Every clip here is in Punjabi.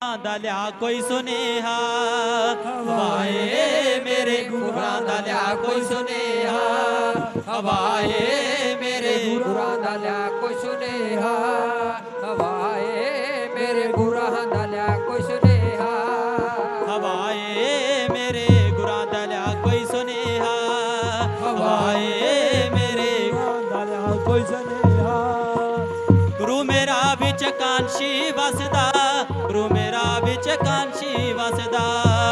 ਦਾ ਲਿਆ ਕੋਈ ਸੁਨੇਹਾ। ਹਵਾਏ ਮੇਰੇ ਗੁਰਾਂ ਦਾ ਲਿਆ ਕੋਈ ਸੁਨੇਹਾ। ਹਵਾਏ ਮੇਰੇ ਗੁਰਾਂ ਦਾ ਲਿਆ ਕੋਈ ਸੁਨੇਹਾ। ਹਵਾਏ ਮੇਰੇ ਗੁਰਾਂ ਦਾ ਲਿਆ ਕੋਈ ਸੁਨੇਹਾ। ਹਵਾਏ ਮੇਰੇ ਗੁਰਾਂ ਦਾ ਲਿਆ ਕੋਈ ਸੁਨੇਹਾ। ਹਵਾਏ ਮੇਰੇ ਗੁਰਾਂ ਦਾ ਲਿਆ ਕੋਈ ਸੁਨੇਹਾ। ਗੁਰੂ ਮੇਰਾ ਵਿੱਚ ਕਾਂਸ਼ੀ ਵਸਦਾ। ਗੁਰੂ ਮੇਰਾ ਵਿੱਚ ਕਾਂਸ਼ੀ ਵਸਦਾ।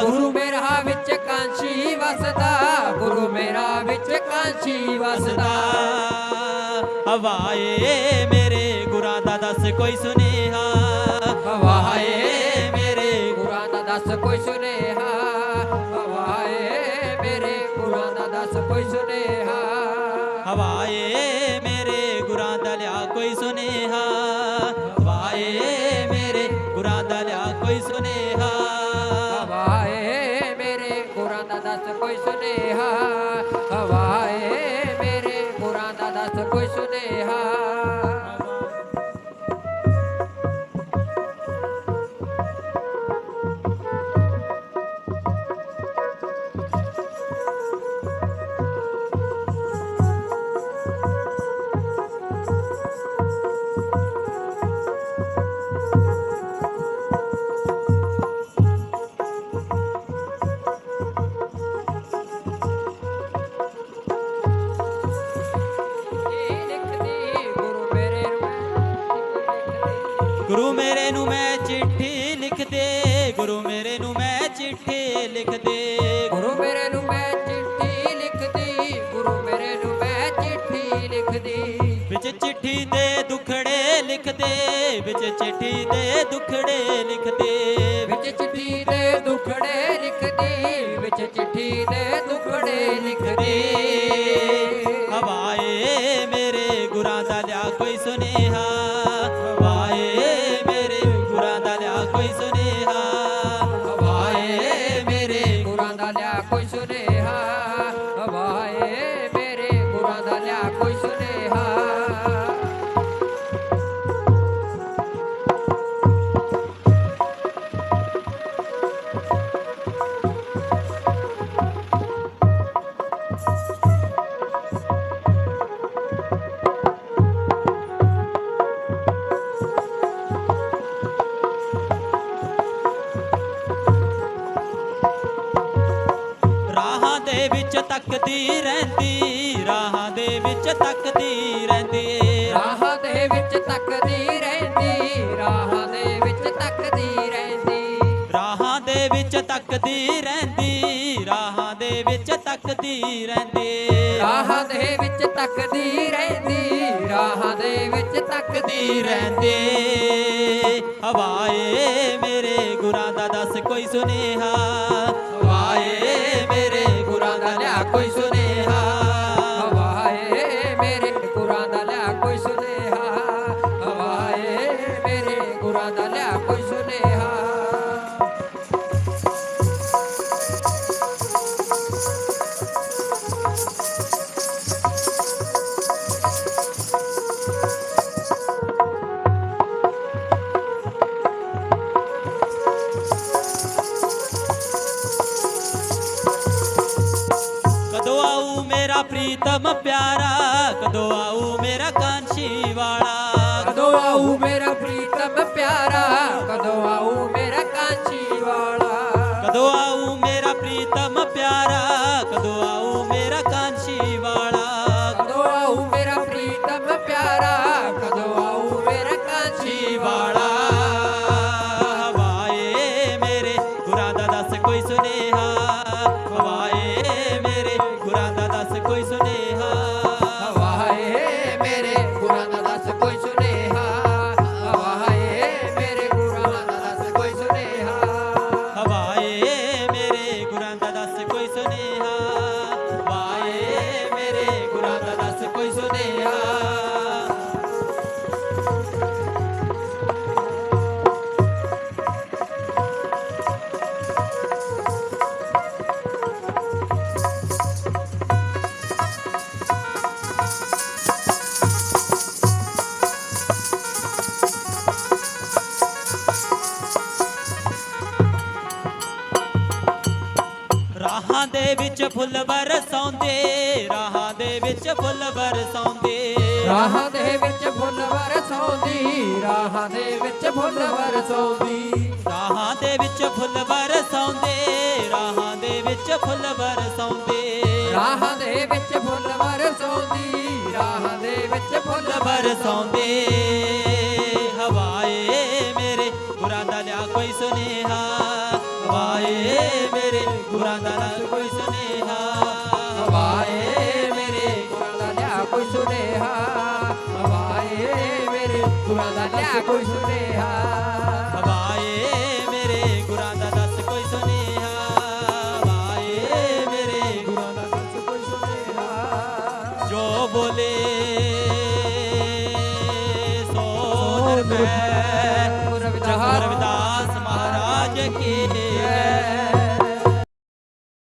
ਗੁਰੂ ਮੇਰਾ ਵਿੱਚ ਕਾਂਸ਼ੀ ਵਸਦਾ ਗੁਰੂ ਮੇਰਾ ਵਿੱਚ ਕਾਂਸ਼ੀ ਵਸਦਾ। ਹਵਾਏ ਮੇਰੇ ਗੁਰਾਂ ਦਾ ਦੱਸ ਕੋਈ ਸੁਨੇਹਾ। ਹਵਾਏ ਮੇਰੇ ਗੁਰਾਂ ਦਾ ਦੱਸ ਕੋਈ ਸੁਨੇਹਾ। ਹਵਾਏ ਮੇਰੇ ਗੁਰਾਂ ਦਾ ਦੱਸ ਕੋਈ ਸੁਨੇਹਾ। ਹਵਾਏ ਮੇਰੇ ਗੁਰਾਂ ਦਾ ਲਿਆ ਕੋਈ ਸੁਨੇਹਾ। ਸੁਨੇਹਾ। ਹਵਾਏ ਮੇਰੇ ਗੁਰਾਂ ਦਾ ਦੱਸ ਕੋਈ ਸੁਨੇਹਾ। ਗੁਰੂ ਮੇਰੇ ਨੂੰ ਮੈਂ ਚਿੱਠੀ ਲਿਖ ਦੇ ਗੁਰੂ ਮੇਰੇ ਨੂੰ ਮੈਂ ਚਿੱਠੀ ਲਿਖ ਦੇ ਗੁਰੂ ਮੇਰੇ ਨੂੰ ਮੈਂ ਚਿੱਠੀ ਲਿਖਦੀ ਗੁਰੂ ਮੇਰੇ ਨੂੰ ਮੈਂ ਚਿੱਠੀ ਲਿਖਦੀ। ਵਿੱਚ ਚਿੱਠੀ ਦੇ ਦੁਖੜੇ ਲਿਖ ਦੇ ਵਿੱਚ ਚਿੱਠੀ ਦੇ ਦੁਖੜੇ ਲਿਖ ਦੇ ਵਿੱਚ ਚਿੱਠੀ ਦੇ ਦੁਖੜੇ ਲਿਖਦੀ ਵਿੱਚ ਚਿੱਠੀ ਦੇ ਦੁਖੜੇ ਲਿਖਦੀ। ਹਵਾਏ ਵਿੱਚ ਤੱਕਦੀ ਰਹਿੰਦੀ ਰਾਹਾਂ ਦੇ ਵਿੱਚ ਤੱਕਦੀ ਰਹਿੰਦੀ। ਰਾਹਾਂ ਦੇ ਵਿੱਚ ਤੱਕਦੀ ਰਹਿੰਦੀ ਰਾਹਾਂ ਦੇ ਵਿੱਚ ਤੱਕਦੀ ਰਹਿੰਦੀ। ਰਾਹਾਂ ਦੇ ਵਿੱਚ ਤੱਕਦੀ ਰਹਿੰਦੀ ਰਾਹਾਂ ਦੇ ਵਿੱਚ ਤੱਕਦੀ ਰਹਿੰਦੀ। ਰਾਹਾਂ ਦੇ ਵਿੱਚ ਤੱਕਦੀ ਰਹਿੰਦੀ ਰਾਹਾਂ ਦੇ ਵਿੱਚ ਤੱਕਦੀ ਰਹਿੰਦੇ। ਹਵਾਏ ਮੇਰੇ ਗੁਰਾਂ ਦਾ ਦੱਸ ਕੋਈ ਸੁਨੇਹਾ। ਗੁਰਾਂ ਦਾ ਮੇਰਾ ਪ੍ਰੀਤਮ ਪਿਆਰਾ ਕਦੋਂ ਆਊ ਮੇਰਾ ਕਾਂਸ਼ੀ ਵਾਲਾ? ਕਦੋਂ ਆਊ ਮੇਰਾ ਪ੍ਰੀਤਮ ਪਿਆਰਾ ਕਦੋਂ ਕੋਈ ਦੇ ਵਿੱਚ ਫੁੱਲ ਬਰਸਾਉਂਦੇ ਰਾਹਾਂ ਦੇ ਵਿੱਚ ਫੁੱਲ ਬਰਸਾਉਂਦੇ ਰਾਹਾਂ ਦੇ ਵਿੱਚ ਫੁੱਲ ਵਰਸੌਂਦੀ ਰਾਹਾਂ ਦੇ ਵਿੱਚ ਫੁੱਲ ਵਰਸੌਂਦੀ ਰਾਹਾਂ ਦੇ ਵਿੱਚ ਫੁੱਲ ਬਰਸਾਉਂਦੇ ਰਾਹਾਂ ਦੇ ਵਿੱਚ ਫੁੱਲ ਬਰਸਾਉਂਦੇ ਰਾਹਾਂ ਦੇ ਵਿੱਚ ਫੁੱਲ ਵਰਸੌਂਦੀ ਰਾਹਾਂ ਦੇ ਵਿੱਚ ਫੁੱਲ ਬਰਸਾਉਂਦੇ ਹਵਾਏ ਮੇਰੇ ਗੁਰਾਂ ਦਾ ਲਿਆ ਕੋਈ ਸੁਨੇਹਾ। ਹਵਾਏ ਮੇਰੇ ਗੁਰਾਂ ਦਾ ਲਿਆ ਕੋਈ ਸੁਨੇਹਾ। ਹਵਾਏ ਮੇਰੇ ਗੁਰਾਂ ਦਾ ਲਿਆ ਕੋਈ ਸੁਨੇਹਾ। ਹਵਾਏ ਮੇਰੇ ਗੁਰਾਂ ਦਾ ਲਿਆ ਕੋਈ ਸੁਨੇਹਾ। ਹਵਾਏ ਮੇਰੇ ਗੁਰਾਂ ਦਾ ਦੱਸ ਕੋਈ ਸੁਨੇਹਾ। ਹਵਾਏ ਮੇਰੇ ਗੁਰਾਂ ਦਾ ਦੱਸ ਕੋਈ ਸੁਨੇਹਾ। ਜੋ ਬੋਲੇ ਸੋ ਨਿਰਭੈ